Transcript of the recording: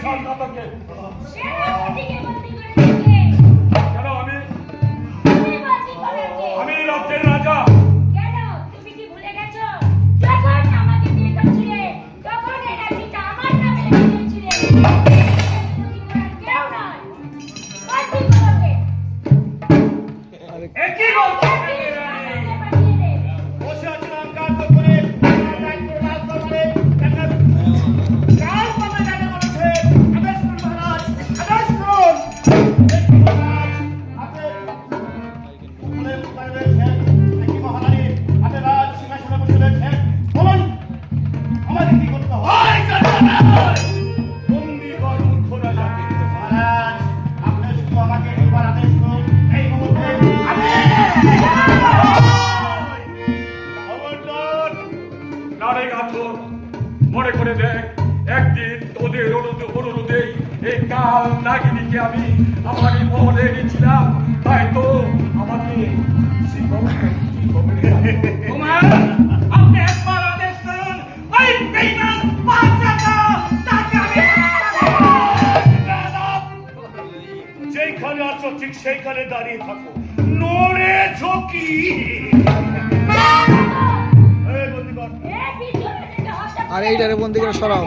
স্নাতককে কেন আমি? আমি রাজ্যের নারে গাথর মনে করে দেখ একদিন তোদের অনুরোধে অনুরোধে এই কাল নাগিনীকে আমি আমার এই মহলে এনেছিলাম। তাই তো আমাকে কুমার আপনি একবার আদেশ করুন ওই বেঈমান বাচ্চাটা তাকে যেইখানে আছো ঠিক সেইখানে দাঁড়িয়ে থাকো। নড়ে ঝকি। আর এইটারে বন্দি করে সরাও